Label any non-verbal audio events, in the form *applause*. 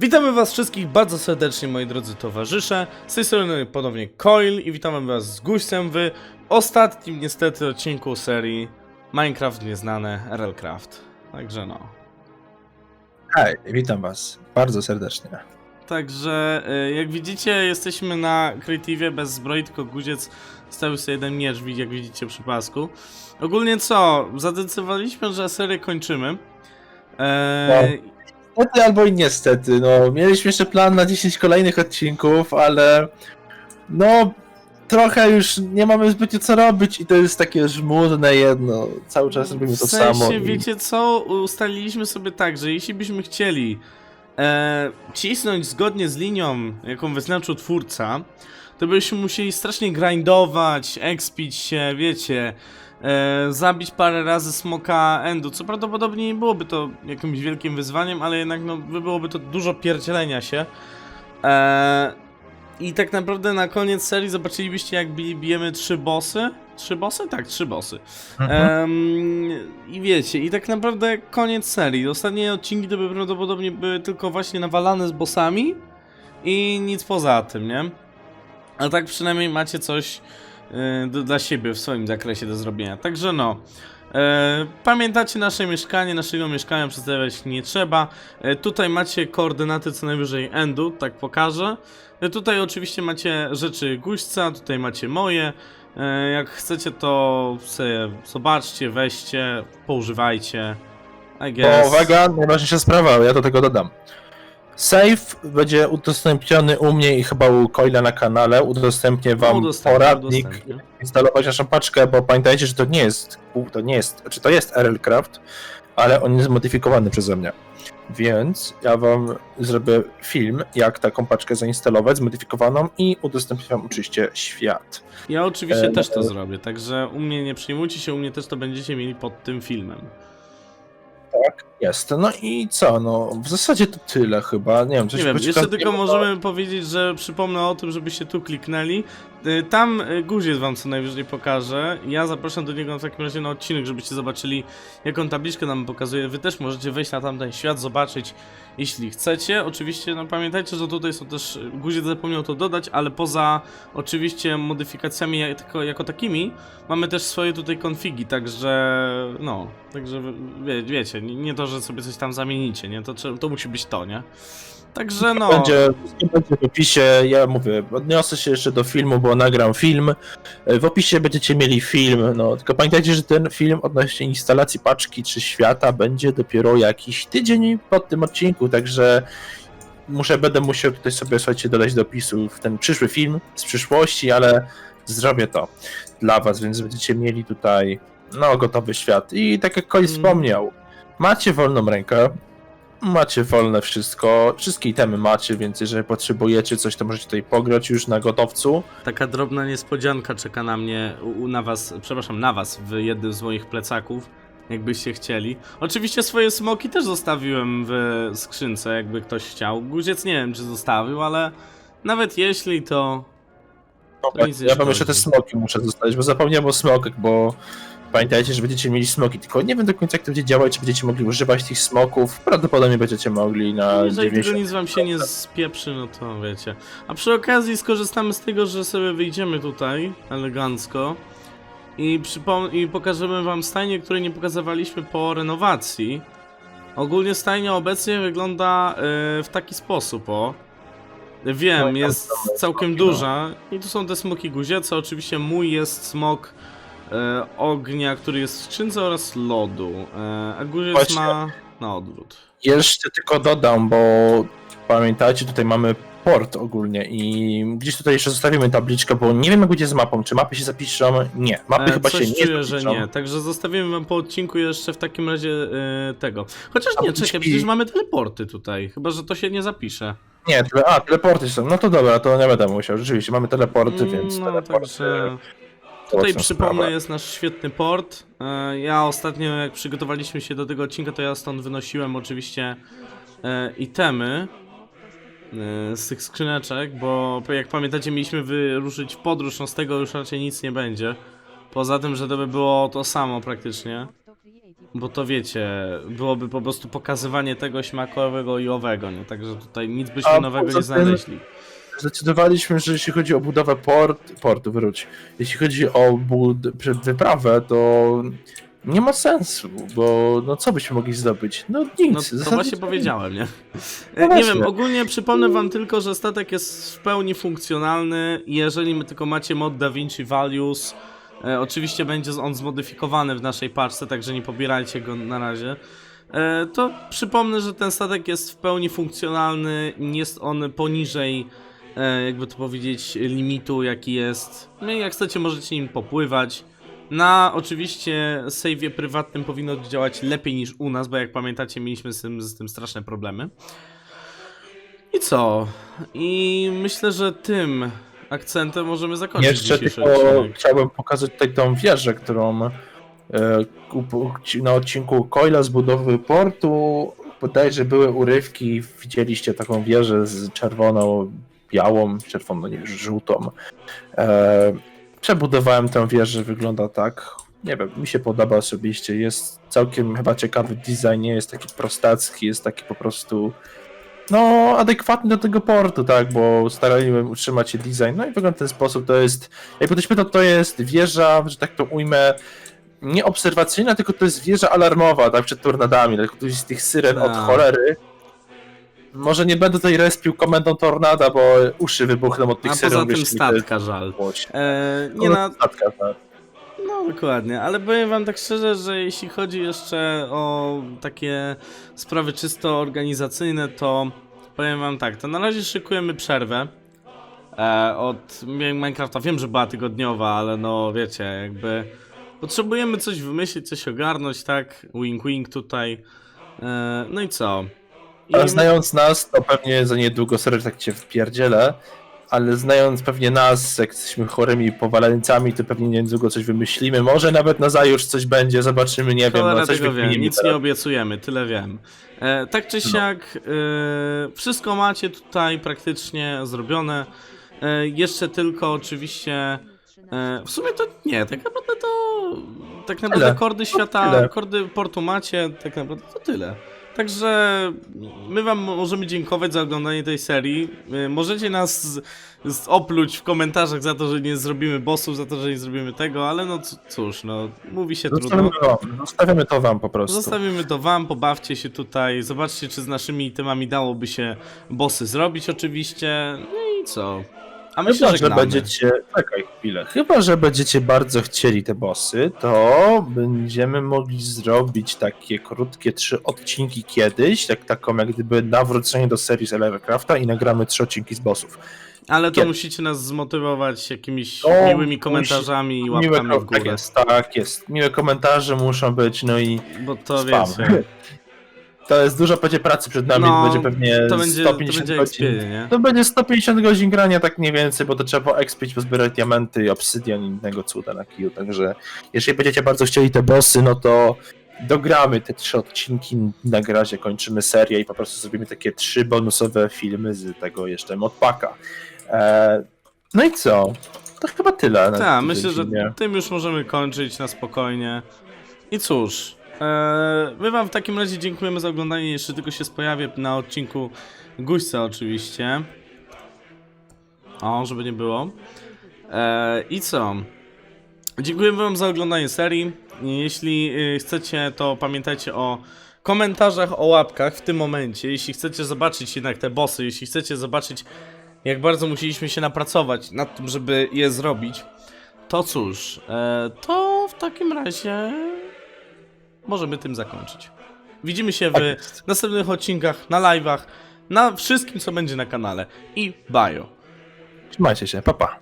Witamy was wszystkich bardzo serdecznie moi drodzy towarzysze, z tej strony ponownie Coil i witamy was z Guźcem w ostatnim niestety odcinku serii Minecraft Nieznane RLCraft. Także no. Hej, witam was bardzo serdecznie. Także y, jak widzicie jesteśmy na Creative bez zbroi, tylko Guziec stawił sobie jeden miecz, jak widzicie przy pasku. Ogólnie co, zadecydowaliśmy, że serię kończymy. Eee, Niestety albo i niestety, no mieliśmy jeszcze plan na 10 kolejnych odcinków, ale no trochę już nie mamy zbytnio co robić i to jest takie żmudne jedno, cały czas robimy to w sensie, samo. i- wiecie co, ustaliliśmy sobie tak, że jeśli byśmy chcieli e, cisnąć zgodnie z linią, jaką wyznaczył twórca, to byśmy musieli strasznie grindować, expić się, wiecie, e, zabić parę razy smoka endu, co prawdopodobnie nie byłoby to jakimś wielkim wyzwaniem, ale jednak no, byłoby to dużo pierdzielenia się. E, I tak naprawdę na koniec serii zobaczylibyście jak bi- bijemy trzy bossy. Trzy bossy? Tak, trzy bossy. Mhm. Em, I wiecie, i tak naprawdę koniec serii. Ostatnie odcinki to by prawdopodobnie były tylko właśnie nawalane z bossami i nic poza tym, nie? A tak przynajmniej macie coś y, do, dla siebie w swoim zakresie do zrobienia. Także no. E, pamiętacie nasze mieszkanie, naszego mieszkania przedstawiać nie trzeba. E, tutaj macie koordynaty co najwyżej endu, tak pokażę. E, tutaj oczywiście macie rzeczy guźca, tutaj macie moje. E, Jak chcecie, to sobie zobaczcie, weźcie, poużywajcie. I Bo guess. uwaga, najważniejsza sprawa, ja do tego dodam. Save będzie udostępniony u mnie i chyba u Coila na kanale. Udostępnię wam Udostępnię, poradnik, udostępnię. instalować naszą paczkę, bo pamiętajcie, że to nie jest, to nie jest, czy to jest RLCraft, ale on jest zmodyfikowany przeze mnie. Więc ja wam zrobię film, jak taką paczkę zainstalować, zmodyfikowaną i udostępnię wam oczywiście świat. Ja oczywiście E, też to e. zrobię, także u mnie nie przejmujcie się, u mnie też to będziecie mieli pod tym filmem. Tak, jest. No i co, no w zasadzie to tyle chyba, nie wiem, coś Nie wiem, jeszcze tylko możemy powiedzieć, że przypomnę o tym, żebyście tu kliknęli. Y, Tam y, guziec wam co najwyżej pokaże. Ja zapraszam do niego w takim razie na odcinek, żebyście zobaczyli jaką tabliczkę nam pokazuje. Wy też możecie wejść na tamten świat, zobaczyć jeśli chcecie. Oczywiście no pamiętajcie, że tutaj są też, y, guziec zapomniał to dodać, ale poza oczywiście modyfikacjami jak- jako, jako takimi, mamy też swoje tutaj konfigi, także no, także wy- wie, wiecie, nie, nie to, że sobie coś tam zamienicie, nie, to, to musi być to, nie? Także no. Będzie, będzie w opisie, ja mówię, odniosę się jeszcze do filmu, bo nagram film. W opisie będziecie mieli film, no tylko pamiętajcie, że ten film odnośnie instalacji paczki czy świata będzie dopiero jakiś tydzień po tym odcinku, także muszę, będę musiał tutaj sobie, słuchajcie, dodać do opisu w ten przyszły film z przyszłości, ale zrobię to dla was, więc będziecie mieli tutaj, no, gotowy świat. I tak jak Kolis Mm. wspomniał, macie wolną rękę, Macie wolne wszystko, wszystkie itemy macie, więc jeżeli potrzebujecie coś, to możecie tutaj pograć już na gotowcu. Taka drobna niespodzianka czeka na mnie, u, na was, przepraszam, na was w jednym z moich plecaków, jakbyście chcieli. Oczywiście swoje smoki też zostawiłem w skrzynce, jakby ktoś chciał. Guziec nie wiem, czy zostawił, ale nawet jeśli, to... Nie ja wam jeszcze te smoki muszę zostawić, bo zapomniałem o smokach, bo pamiętajcie, że będziecie mieli smoki, tylko nie wiem do końca jak to będzie działać, czy będziecie mogli używać tych smoków. Prawdopodobnie będziecie mogli na No, jeżeli tego 90. nic wam się nie spieprzy, no to wiecie. A przy okazji skorzystamy z tego, że sobie wyjdziemy tutaj elegancko i, przypom- i pokażemy wam stajnię, której nie pokazywaliśmy po renowacji. Ogólnie stajnia obecnie wygląda e, w taki sposób, o. Wiem, tam jest całkiem no. duża i tu są te smoki guziece. Oczywiście mój jest smok e, ognia, który jest w skrzynce oraz lodu, e, a guziec Właśnie. ma na odwrót. Jeszcze tylko dodam, bo pamiętajcie, tutaj mamy port ogólnie i gdzieś tutaj jeszcze zostawimy tabliczkę, bo nie wiem jak będzie z mapą, czy mapy się zapiszą? Nie, mapy E, chyba coś się nie czuję, że zapiszą. nie. Także zostawimy wam po odcinku jeszcze w takim razie e, tego. Chociaż nie, bądź czekaj, przecież mamy teleporty tutaj. Chyba, że to się nie zapisze. Nie, a, teleporty są. No to dobra, to nie będę musiał. Rzeczywiście, mamy teleporty, Mm, więc no, teleporty. także tutaj przypomnę sprawa. jest nasz świetny port. E, ja ostatnio jak przygotowaliśmy się do tego odcinka, to ja stąd wynosiłem oczywiście e, itemy e, z tych skrzyneczek, bo jak pamiętacie mieliśmy wyruszyć w podróż, no z tego już raczej nic nie będzie. Poza tym, że to by było to samo praktycznie. bo to wiecie, byłoby po prostu pokazywanie tego śmakowego i owego, nie? Także tutaj nic byśmy nowego nie tym- znaleźli. Zdecydowaliśmy, że jeśli chodzi o budowę port, portu, wróć. Jeśli chodzi o bud wyprawę, to nie ma sensu, bo no co byśmy mogli zdobyć? No nic. No to zasadniczo właśnie powiedziałem, nie? No nie właśnie. wiem, ogólnie przypomnę wam tylko, że statek jest w pełni funkcjonalny. Jeżeli my tylko macie mod DaVinci Values, e, oczywiście będzie on zmodyfikowany w naszej paczce, także nie pobierajcie go na razie. E, to przypomnę, że ten statek jest w pełni funkcjonalny, nie jest on poniżej, e, jakby to powiedzieć, limitu jaki jest. No i jak chcecie możecie nim popływać. Na oczywiście save'ie prywatnym powinno działać lepiej niż u nas, bo jak pamiętacie mieliśmy z tym, z tym straszne problemy. I co? I myślę, że tym akcentem możemy zakończyć Jeszcze dzisiejszy tylko odcinek. chciałbym pokazać tutaj tą wieżę, którą e, na odcinku Coila z budowy portu bodajże były urywki, widzieliście taką wieżę z czerwoną, białą, czerwoną, nie żółtą. E, przebudowałem tę wieżę, wygląda tak. Nie wiem, mi się podoba osobiście, jest całkiem chyba ciekawy design, nie jest taki prostacki, jest taki po prostu no, adekwatny do tego portu, tak, bo starałem utrzymać się design, no i wygląda w ten sposób, to jest, jakby ktoś pytał, to jest wieża, że tak to ujmę, nie obserwacyjna, tylko to jest wieża alarmowa, tak, przed tornadami, tylko tu jest tych syren od cholery. Może nie będę tutaj respił komendą tornada, bo uszy wybuchną od tych A poza tym statka żal. złość. E, nie No, na, statka, tak. No dokładnie, ale powiem wam tak szczerze, że jeśli chodzi jeszcze o takie sprawy czysto organizacyjne, to powiem wam tak, to na razie szykujemy przerwę e, od Minecrafta. Wiem, że była tygodniowa, ale no wiecie, jakby potrzebujemy coś wymyślić, coś ogarnąć, tak? Wink wink tutaj. E, no i co? Ale znając nas, to pewnie za niedługo, sorry, że tak cię wpierdzielę, ale znając pewnie nas, jak jesteśmy chorymi powalańcami, to pewnie niedługo coś wymyślimy, może nawet na zajutrz coś będzie, zobaczymy, nie wiem, no coś tego wiem, nic nie teraz. obiecujemy, tyle wiem. E, tak czy No. siak, e, wszystko macie tutaj praktycznie zrobione. E, jeszcze tylko oczywiście. E, w sumie to nie, tak naprawdę to. Tak naprawdę Tyle. kordy świata, tyle. kordy portu macie, tak naprawdę to tyle. Także my wam możemy dziękować za oglądanie tej serii. E, Możecie nas z, z opluć w komentarzach za to, że nie zrobimy bossów, za to, że nie zrobimy tego, ale no cóż, no mówi się trudno. Wam, zostawiamy to wam po prostu. Zostawimy to wam, pobawcie się tutaj, zobaczcie czy z naszymi itemami dałoby się bossy zrobić oczywiście. No i co? A my się Chyba, że żegnamy. będziecie. Czekaj chwilę. Chyba, że będziecie bardzo chcieli te bossy, to będziemy mogli zrobić takie krótkie trzy odcinki kiedyś, tak taką jak gdyby nawrócenie do serii z Ellercrafta i nagramy trzy odcinki z bossów. Ale to Kiedy? musicie nas zmotywować jakimiś O, miłymi komentarzami i Miłe, łapkami w tak górę. jest, tak jest. Miłe komentarze muszą być, no i Bo to spam. wiecie, *laughs* To jest dużo będzie pracy przed nami, No, będzie pewnie to będzie, to 150 będzie godzin. nie? To będzie 150 godzin grania, tak mniej więcej, bo to trzeba poekspić, pozbierać diamenty i obsydian i innego cuda na kiju, także jeżeli będziecie bardzo chcieli te bossy, no to dogramy te trzy odcinki, na razie kończymy serię i po prostu zrobimy takie trzy bonusowe filmy z tego jeszcze modpaka. E, no i co? To chyba tyle. na Tak, tym myślę, że filmie. tym już możemy kończyć na spokojnie. I cóż, my wam w takim razie dziękujemy za oglądanie. Jeszcze tylko się pojawię na odcinku Guźca oczywiście. O, żeby nie było. E, I co? Dziękujemy wam za oglądanie serii. Jeśli y, chcecie, to pamiętajcie o komentarzach, o łapkach w tym momencie. Jeśli chcecie zobaczyć jednak te bossy, jeśli chcecie zobaczyć jak bardzo musieliśmy się napracować nad tym, żeby je zrobić, to cóż, e, to w takim razie możemy tym zakończyć. Widzimy się Tak w jest. następnych odcinkach, na live'ach, na wszystkim, co będzie na kanale. I bajo. Trzymajcie się, papa. Pa.